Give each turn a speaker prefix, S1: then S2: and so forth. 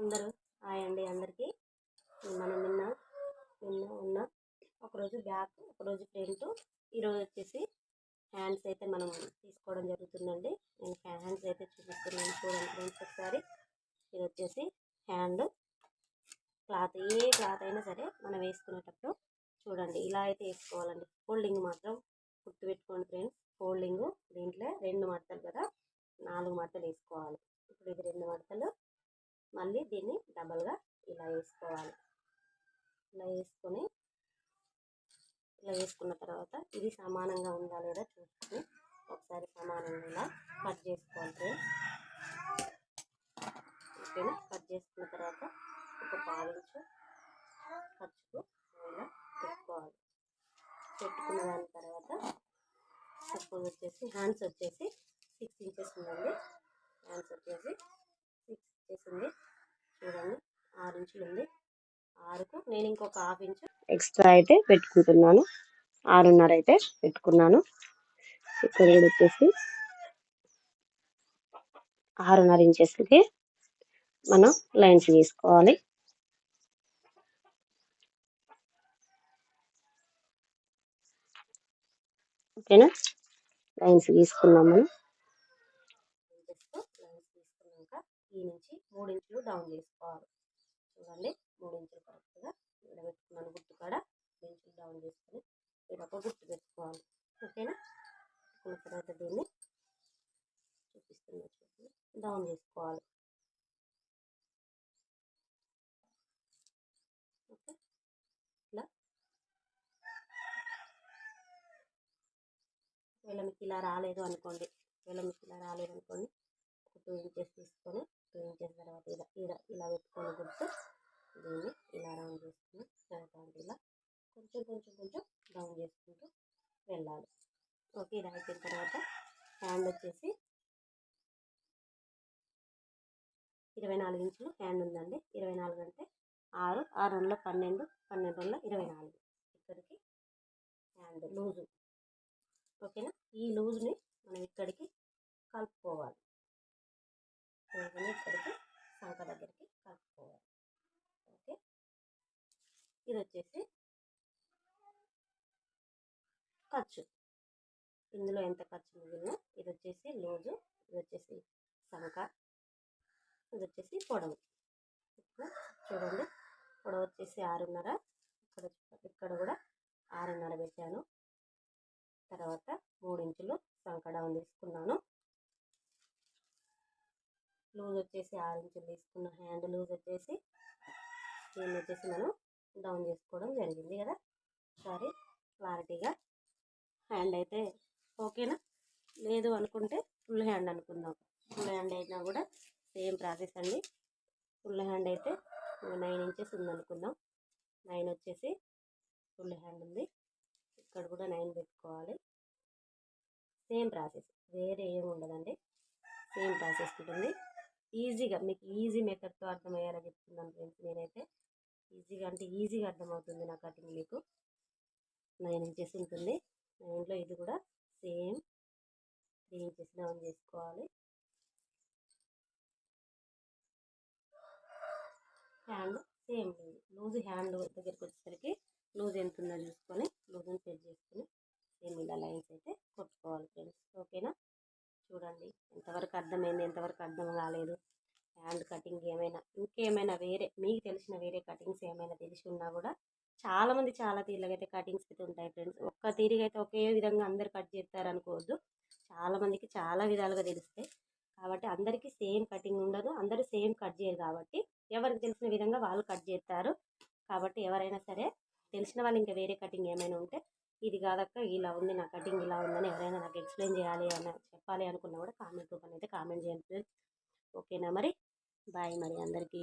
S1: అందరూ హాయ్ అండి అందరికీ. మనం నిన్న నిన్న ఉన్న ఒకరోజు బ్యాక్ ఒకరోజు ఫ్రంట్. ఈరోజు వచ్చేసి హ్యాండ్స్ అయితే మనం తీసుకోవడం జరుగుతుందండి. నేను హ్యాండ్స్ అయితే చూపిస్తున్నాను చూడండి ఫ్రెండ్స్ ఒకసారి. ఇది వచ్చేసి హ్యాండ్. క్లాత్ ఏ క్లాత్ అయినా సరే మనం వేసుకునేటప్పుడు చూడండి ఇలా అయితే వేసుకోవాలండి. ఫోల్డింగ్ మాత్రం గుర్తుపెట్టుకోండి ఫ్రెండ్స్. ఫోల్డింగ్ దీంట్లో రెండు మడతలు కదా. నాలుగు మడతలు వేసుకోవాలి. ఇప్పుడు ఇది రెండు మడతలు. మళ్ళీ దీన్ని డబల్గా ఇలా వేసుకోవాలి. ఇలా వేసుకొని ఇలా వేసుకున్న తర్వాత ఇది సమానంగా ఉందా లేదా చూసుకొని ఒకసారి సమానంగా ఇలా కట్ చేసుకోవాలి ఓకేనా? కట్ చేసుకున్న తర్వాత ఒక పావించు ఖర్చుకు ఇలా పెట్టుకోవాలి. పెట్టుకున్న దాని తర్వాత సపోజ్ వచ్చేసి హ్యాండ్స్ వచ్చేసి సిక్స్ ఇంచెస్ ఉందండి. హ్యాండ్స్ వచ్చేసి సిక్స్ ఉంది చూడండి ఆరు ఇంచులు ఉంది. ఆరుకు నేను ఇంకొక హాఫ్ ఇంచు ఎక్స్ట్రా అయితే పెట్టుకుంటున్నాను. ఆరున్నర అయితే పెట్టుకున్నాను. ఇక్కడ కూడా వచ్చేసి ఆరున్నర ఇంచెస్కి మనం లైన్స్ గీసుకోవాలి ఓకేనా? లైన్స్ గీసుకున్నాం మనం లైన్స్ తీసుకున్నాక ఈ నుంచి మూడు ఇంచులు డౌన్ చేసుకోవాలి. చూడండి మూడు ఇంచులు కరెక్ట్గా ఇక్కడ పెట్టుకున్నాను గుర్తు కాడ. మూడు ఇంచులు డౌన్ చేసుకొని ఇక్కడ ఒక గుర్తు పెట్టుకోవాలి. ఓకేనా? పెట్టుకున్న తర్వాత దీన్ని చూపిస్తున్నా చూడండి. డౌన్ చేసుకోవాలి. ఓకే? ఇలా. ఒకవేళ మీకు ఇలా రాలేదు అనుకోండి ఒకవేళ మీకు ఇలా రాలేదు అనుకోండి ఒక టూ ఇంచెస్ తీసుకొని ఇంచెస్ తర్వాత ఇలా ఇలా ఇలా పెట్టుకొని గుర్తు దీన్ని ఇలా రౌండ్ చేసుకుని తర్వాత ఇలా కొంచెం కొంచెం కొంచెం డౌన్ చేసుకుంటూ వెళ్ళాలి. ఓకే ఇది అయిపోయిన తర్వాత హ్యాండ్ వచ్చేసి ఇరవై నాలుగు ఇంచులు హ్యాండ్ ఉందండి. ఇరవై నాలుగు అంటే ఆరు ఆరు వందల పన్నెండు పన్నెండు వందల ఇరవై నాలుగు. ఇక్కడికి హ్యాండ్ లూజు. ఓకేనా? ఈ లూజ్ని మనం ఇక్కడికి కలుపుకోవాలి. లూజ్ని ఇక్కడికి సంక దగ్గరికి కలుపుకోవాలి. ఓకే? ఇది వచ్చేసి ఖర్చు. ఇందులో ఎంత ఖర్చు మిగిలినా ఇది వచ్చేసి లూజు ఇది వచ్చేసి సంక ఇది వచ్చేసి పొడవు చూడండి. పొడవు వచ్చేసి ఆరున్నర. ఇక్కడ ఇక్కడ కూడా ఆరున్నర పెట్టాను. తర్వాత మూడు ఇంచులు సంకడం తీసుకున్నాను. లూజ్ వచ్చేసి ఆరు ఇంచులు తీసుకున్న హ్యాండ్ లూజ్ వచ్చేసి దీన్ని వచ్చేసి మనం డౌన్ చేసుకోవడం జరిగింది కదా? ఒకసారి క్లారిటీగా హ్యాండ్ అయితే ఓకేనా? లేదు అనుకుంటే ఫుల్ హ్యాండ్ అనుకుందాం. ఫుల్ హ్యాండ్ అయినా కూడా సేమ్ ప్రాసెస్ అండి. ఫుల్ హ్యాండ్ అయితే నైన్ ఇంచెస్ ఉందనుకుందాం. నైన్ వచ్చేసి ఫుల్ హ్యాండ్ ఉంది. ఇక్కడ కూడా నైన్ పెట్టుకోవాలి. సేమ్ ప్రాసెస్ వేరే ఏమి ఉండదండి. సేమ్ ప్రాసెస్ ఉంటుంది. ఈజీగా మీకు ఈజీ మెథడ్తో అర్థమయ్యేలా చెప్తున్నాను ఫ్రెండ్స్ నేనైతే. ఈజీగా అంటే ఈజీగా అర్థమవుతుంది నా కటింగ్ మీకు. నైన్ ఇంచెస్ ఉంటుంది. నైన్లో ఇది కూడా సేమ్ త్రీ ఇంచెస్ డౌన్ చేసుకోవాలి. Hand same loose loose hand దగ్గరికి వచ్చేసరికి లూజ్ ఎంత ఉందో చూసుకొని లూజ్ని సెట్ చేసుకొని సేమ్ ఇలా లైన్స్ అయితే కొట్టుకోవాలి ఫ్రెండ్స్ ఓకేనా చూడండి ఎంతవరకు అర్థమైంది. ఎంతవరకు అర్థం కాలేదు. హ్యాండ్ కటింగ్ ఏమైనా ఇంకేమైనా వేరే మీకు తెలిసిన వేరే కటింగ్స్ ఏమైనా తెలిసి ఉన్నా కూడా చాలామంది చాలా తీరుగా అయితే కటింగ్స్ అయితే ఉంటాయి ఫ్రెండ్స్. ఒక్క తీరిగా అయితే ఒకే విధంగా అందరు కట్ చేస్తారు అనుకోవద్దు. చాలామందికి చాలా విధాలుగా తెలుస్తాయి. కాబట్టి అందరికీ సేమ్ కటింగ్ ఉండదు. అందరూ సేమ్ కట్ చేయరు కాబట్టి ఎవరికి తెలిసిన విధంగా వాళ్ళు కట్ చేస్తారు. కాబట్టి ఎవరైనా సరే తెలిసిన వాళ్ళు ఇంకా వేరే కటింగ్ ఏమైనా ఉంటే ఇది కాదక్క ఇలా ఉంది నా కటింగ్ ఇలా ఉందని ఎవరైనా నాకు ఎక్స్ప్లెయిన్ చేయాలి అని చెప్పాలి అనుకున్నా కూడా కామెంట్ రూపంలో అయితే కామెంట్ చేయండి ఓకేనా మరి? బాయ్ మరి అందరికీ.